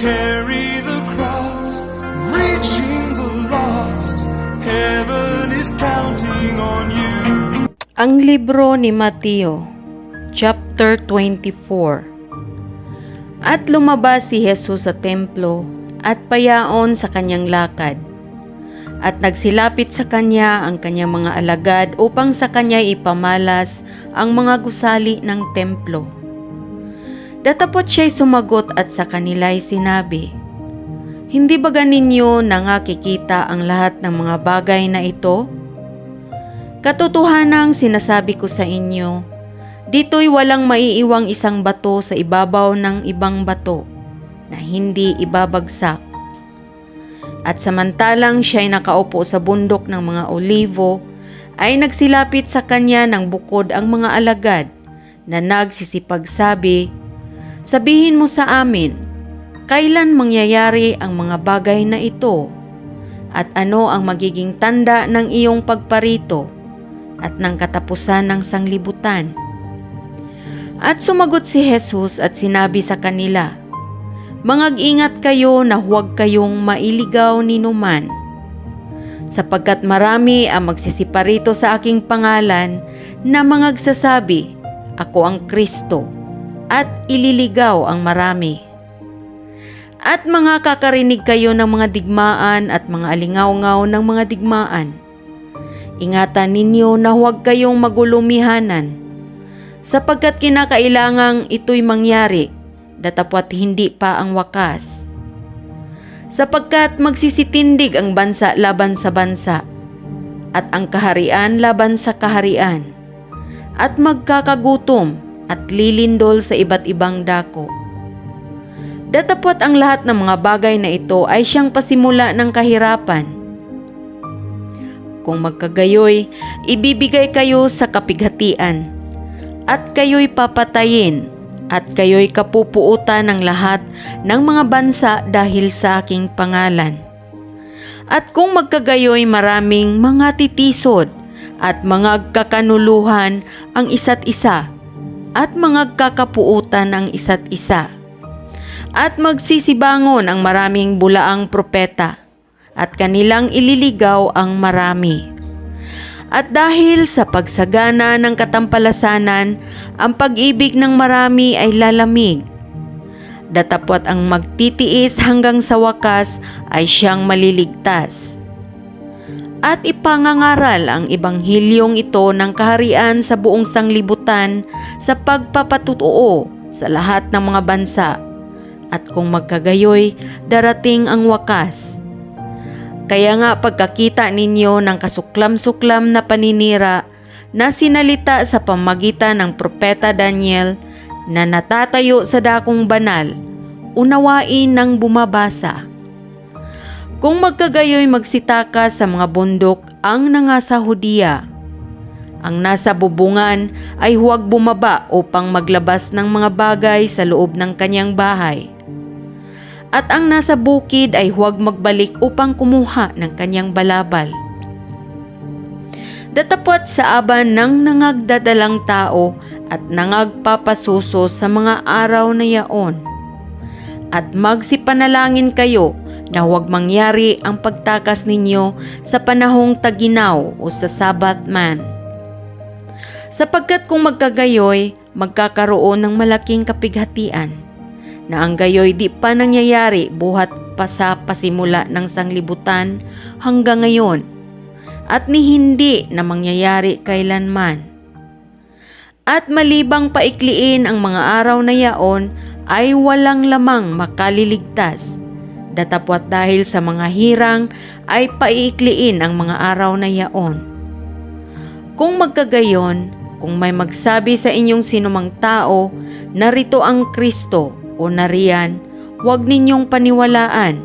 carry the cross, reaching the lost. Heaven is counting on you. Ang libro ni Mateo, chapter 24. At lumabas si Jesus sa templo at payaon sa kanyang lakad. At nagsilapit sa kanya ang kanyang mga alagad upang sa kanya ipamalas ang mga gusali ng templo. Datapot siya'y sumagot at sa kanila'y sinabi, Hindi ba ganinyo nangakikita ang lahat ng mga bagay na ito? Katotohanang sinasabi ko sa inyo, dito'y walang maiiwang isang bato sa ibabaw ng ibang bato na hindi ibabagsak. At samantalang siya'y nakaupo sa bundok ng mga olivo, ay nagsilapit sa kanya ng bukod ang mga alagad na nagsisipagsabi, Sabihin mo sa amin, kailan mangyayari ang mga bagay na ito? At ano ang magiging tanda ng iyong pagparito at ng katapusan ng sanglibutan? At sumagot si Jesus at sinabi sa kanila, Mangag-ingat kayo na huwag kayong mailigaw ni numan. Sapagkat marami ang magsisiparito sa aking pangalan na mangagsasabi, Ako ang Kristo, at ililigaw ang marami. At mga kakarinig kayo ng mga digmaan at mga alingaw-ngaw ng mga digmaan. Ingatan ninyo na huwag kayong magulumihanan, sapagkat kinakailangang ito'y mangyari, datapwat hindi pa ang wakas. Sapagkat magsisitindig ang bansa laban sa bansa, at ang kaharian laban sa kaharian, at magkakagutom at lilindol sa iba't ibang dako. Datapwat ang lahat ng mga bagay na ito ay siyang pasimula ng kahirapan. Kung magkagayoy, ibibigay kayo sa kapighatian, at kayo'y papatayin, at kayo'y kapupuutan ng lahat ng mga bansa dahil sa aking pangalan. At kung magkagayoy maraming mga titisod at mga kakanuluhan ang isa't isa, at mga kakapuutan ang isa't isa at magsisibangon ang maraming bulaang propeta at kanilang ililigaw ang marami. At dahil sa pagsagana ng katampalasanan, ang pag-ibig ng marami ay lalamig. Datapwat ang magtitiis hanggang sa wakas ay siyang maliligtas. At ipangangaral ang ebanghilyong ito ng kaharian sa buong sanglibutan sa pagpapatutuo sa lahat ng mga bansa at kung magkagayoy, darating ang wakas. Kaya nga pagkakita ninyo ng kasuklam-suklam na paninira na sinalita sa pamagitan ng propeta Daniel na natatayo sa dakong banal, unawain ng bumabasa. Kung magkagayoy magsitaka sa mga bundok ang nangasa Hudiya, ang nasa bubungan ay huwag bumaba upang maglabas ng mga bagay sa loob ng kanyang bahay at ang nasa bukid ay huwag magbalik upang kumuha ng kanyang balabal. Datapot sa aban ng nangagdadalang tao at nangagpapasuso sa mga araw na yaon. At magsipanalangin kayo na huwag mangyari ang pagtakas ninyo sa panahong taginaw o sa sabat man. Sapagkat kung magkagayoy, magkakaroon ng malaking kapighatian na ang gayoy di pa nangyayari buhat pa sa pasimula ng sanglibutan hanggang ngayon at ni hindi na mangyayari kailanman. At malibang paikliin ang mga araw na yaon ay walang lamang makaliligtas. Datapwat dahil sa mga hirang ay paiikliin ang mga araw na yaon. Kung magkagayon, kung may magsabi sa inyong sinumang tao, narito ang Kristo o nariyan, huwag ninyong paniwalaan,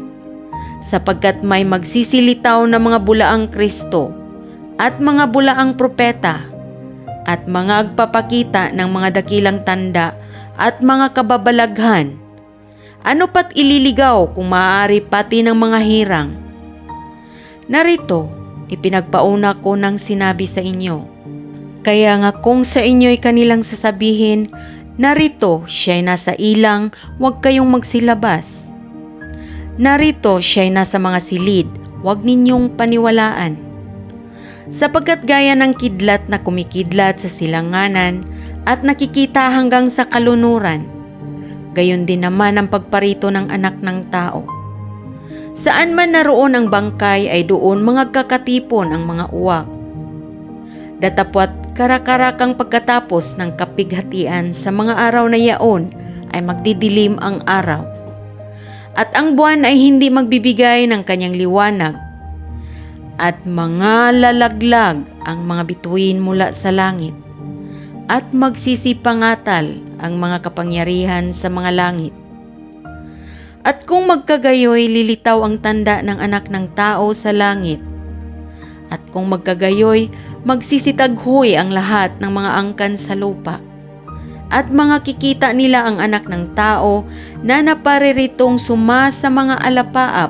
sapagkat may magsisilitaw na mga bulaang Kristo at mga bulaang propeta at mga agpapakita ng mga dakilang tanda at mga kababalaghan. Ano pat ililigaw kung maaari pati ng mga hirang? Narito, ipinagpauna ko ng sinabi sa inyo. Kaya nga kung sa inyo'y kanilang sasabihin, Narito, siya'y nasa ilang, huwag kayong magsilabas. Narito siya'y nasa mga silid, huwag ninyong paniwalaan. Sapagkat gaya ng kidlat na kumikidlat sa silanganan at nakikita hanggang sa kalunuran, gayon din naman ang pagparito ng anak ng tao. Saan man naroon ang bangkay ay doon mga kakatipon ang mga uwak. Datapwat karakarakang pagkatapos ng kapighatian sa mga araw na yaon ay magdidilim ang araw. At ang buwan ay hindi magbibigay ng kanyang liwanag. At mga lalaglag ang mga bituin mula sa langit. At magsisipangatal ang mga kapangyarihan sa mga langit. At kung magkagayoy lilitaw ang tanda ng anak ng tao sa langit. At kung magkagayoy magsisitaghoy ang lahat ng mga angkan sa lupa. At mga kikita nila ang anak ng tao na napariritong suma sa mga alapaap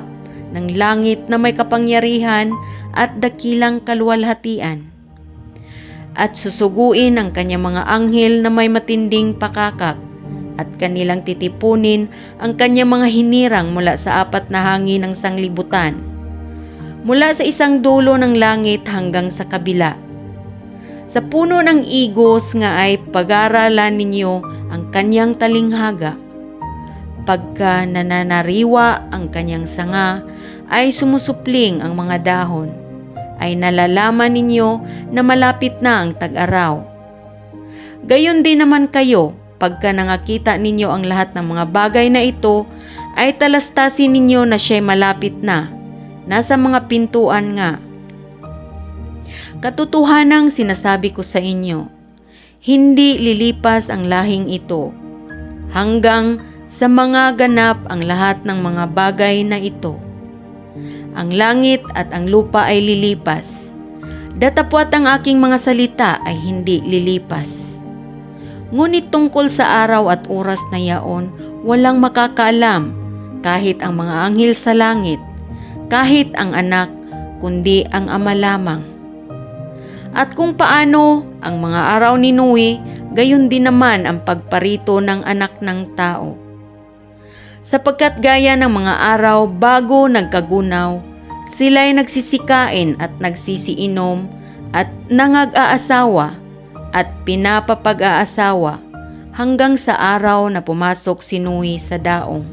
ng langit na may kapangyarihan at dakilang kaluwalhatian. At susuguin ang kanyang mga anghel na may matinding pakakak at kanilang titipunin ang kanyang mga hinirang mula sa apat na hangin ng sanglibutan, mula sa isang dulo ng langit hanggang sa kabila. Sa puno ng igos nga ay pag-aralan ninyo ang kanyang talinghaga. Pagka nananariwa ang kanyang sanga, ay sumusupling ang mga dahon, ay nalalaman ninyo na malapit na ang tag-araw. Gayon din naman kayo, pagka nangakita ninyo ang lahat ng mga bagay na ito, ay talastasin ninyo na siya'y malapit na, nasa mga pintuan nga. Katotohanang sinasabi ko sa inyo, hindi lilipas ang lahing ito hanggang sa mga ganap ang lahat ng mga bagay na ito. Ang langit at ang lupa ay lilipas. Datapwat ang aking mga salita ay hindi lilipas. Ngunit tungkol sa araw at oras na yaon, walang makakaalam kahit ang mga anghel sa langit, kahit ang anak, kundi ang ama lamang. At kung paano ang mga araw ni Noe, gayon din naman ang pagparito ng anak ng tao. Sapagkat gaya ng mga araw bago nagkagunaw, sila'y nagsisikain at nagsisiinom at nangag-aasawa at pinapapag-aasawa hanggang sa araw na pumasok si Noe sa daong.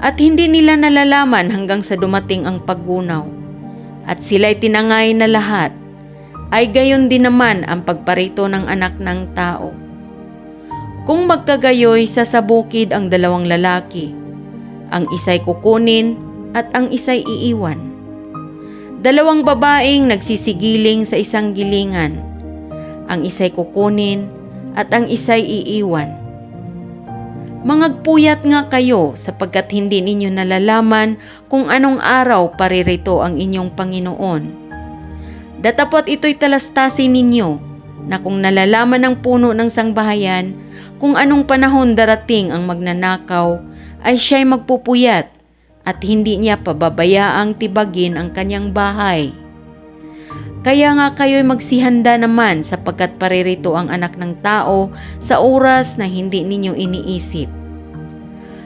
At hindi nila nalalaman hanggang sa dumating ang paggunaw. At sila'y tinangay na lahat ay gayon din naman ang pagparito ng anak ng tao. Kung magkagayoy sa sabukid ang dalawang lalaki, ang isa'y kukunin at ang isa'y iiwan. Dalawang babaeng nagsisigiling sa isang gilingan, ang isa'y kukunin at ang isa'y iiwan. Mangagpuyat nga kayo sapagkat hindi ninyo nalalaman kung anong araw paririto ang inyong Panginoon. Datapot ito'y talastasin ninyo na kung nalalaman ng puno ng sangbahayan kung anong panahon darating ang magnanakaw ay siya'y magpupuyat at hindi niya pababayaang tibagin ang kanyang bahay. Kaya nga kayo'y magsihanda naman sapagkat paririto ang anak ng tao sa oras na hindi ninyo iniisip.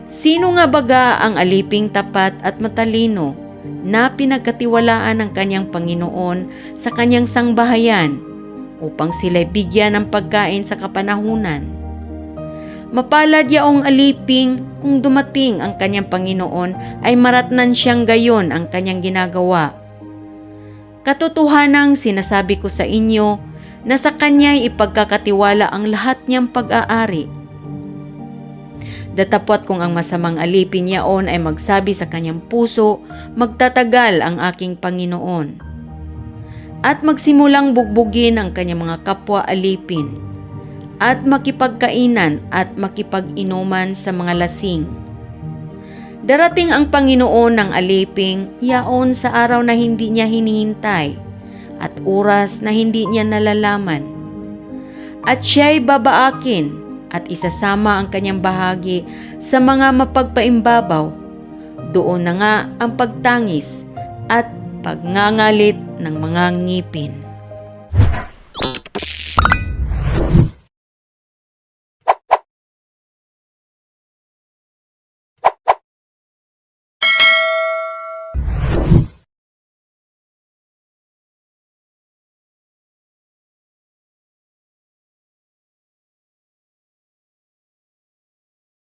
Sino nga baga ang aliping tapat at matalino na pinagkatiwalaan ng kanyang Panginoon sa kanyang sangbahayan upang sila'y bigyan ng pagkain sa kapanahunan? Mapalad yaong aliping kung dumating ang kanyang Panginoon ay maratnan siyang gayon ang kanyang ginagawa. Katotohanang sinasabi ko sa inyo na sa kanya'y ipagkakatiwala ang lahat niyang pag-aari. Datapwat kung ang masamang alipin yaon ay magsabi sa kanyang puso, magtatagal ang aking Panginoon. At magsimulang bugbugin ang kanyang mga kapwa alipin, at makipagkainan at makipag-inuman sa mga lasing. Darating ang Panginoon ng aliping yaon sa araw na hindi niya hinihintay at oras na hindi niya nalalaman. At siya'y babaakin at isasama ang kanyang bahagi sa mga mapagpaimbabaw. Doon na nga ang pagtangis at pagngangalit ng mga ngipin.